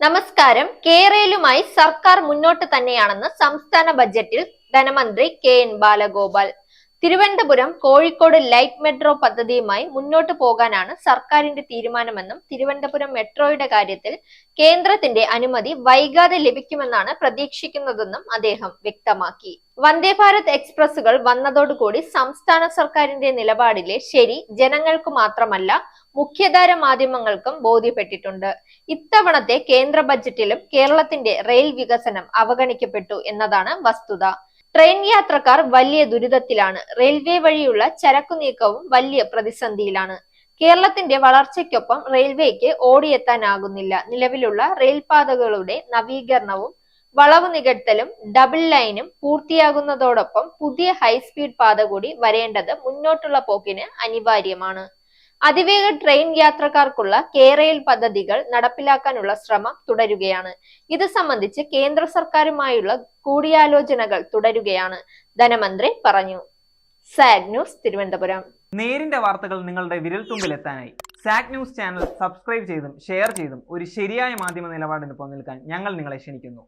നമസ്കാരം. കേരളയിലുമായി സർക്കാർ മുന്നോട്ട് തന്നെയാണെന്ന് സംസ്ഥാന ബജറ്റിൽ ധനമന്ത്രി K N Balagopal Thiruvananthapuram Kozhikode light metro പദ്ധതിയുമായി മുന്നോട്ട് പോകാനാണ് സർക്കാരിന്റെ തീരുമാനമെന്നും തിരുവനന്തപുരം മെട്രോയുടെ കാര്യത്തിൽ കേന്ദ്രത്തിന്റെ അനുമതി വൈകാതെ ലഭിക്കുമെന്നാണ് പ്രതീക്ഷിക്കുന്നതെന്നും അദ്ദേഹം വ്യക്തമാക്കി. വന്ദേ ഭാരത് എക്സ്പ്രസുകൾ വന്നതോടുകൂടി സംസ്ഥാന സർക്കാരിന്റെ നിലപാടിലെ ശരി ജനങ്ങൾക്ക് മാത്രമല്ല മുഖ്യധാര മാധ്യമങ്ങൾക്കും ബോധ്യപ്പെട്ടിട്ടുണ്ട്. ഇത്തവണത്തെ കേന്ദ്ര ബജറ്റിലും കേരളത്തിന്റെ റെയിൽ വികസനം അവഗണിക്കപ്പെട്ടു എന്നതാണ് വസ്തുത. ട്രെയിൻ യാത്രക്കാർ വലിയ ദുരിതത്തിലാണ്. റെയിൽവേ വഴിയുള്ള ചരക്കു നീക്കവും വലിയ പ്രതിസന്ധിയിലാണ്. കേരളത്തിന്റെ വളർച്ചയ്ക്കൊപ്പം റെയിൽവേക്ക് ഓടിയെത്താനാകുന്നില്ല. നിലവിലുള്ള റെയിൽപാതകളുടെ നവീകരണവും വളവ് നികത്തലും ഡബിൾ ലൈനും പൂർത്തിയാകുന്നതോടൊപ്പം പുതിയ ഹൈസ്പീഡ് പാത കൂടി വരേണ്ടത് മുന്നോട്ടുള്ള പോക്കിന് അനിവാര്യമാണ്. അതിവേഗ ട്രെയിൻ യാത്രക്കാർക്കുള്ള കേരയിൽ പദ്ധതികൾ നടപ്പിലാക്കാനുള്ള ശ്രമം തുടരുകയാണ്. ഇത് സംബന്ധിച്ച് കേന്ദ്ര സർക്കാരുമായുള്ള കൂടിയാലോചനകൾ തുടരുകയാണ്. ധനമന്ത്രി പറഞ്ഞു. സാഗ് ന്യൂസ് തിരുവനന്തപുരം. നേരിന്റെ വാർത്തകൾ നിങ്ങളുടെ വിരൽത്തുമ്പിലെത്താനായി. സാഗ് ന്യൂസ് ചാനൽ സബ്സ്ക്രൈബ് ചെയ്തും ഷെയർ ചെയ്തും ഒരു ശരിയായ മാധ്യമ നിലപാടിന് പോകാൻ ഞങ്ങൾ നിങ്ങളെ ക്ഷണിക്കുന്നു.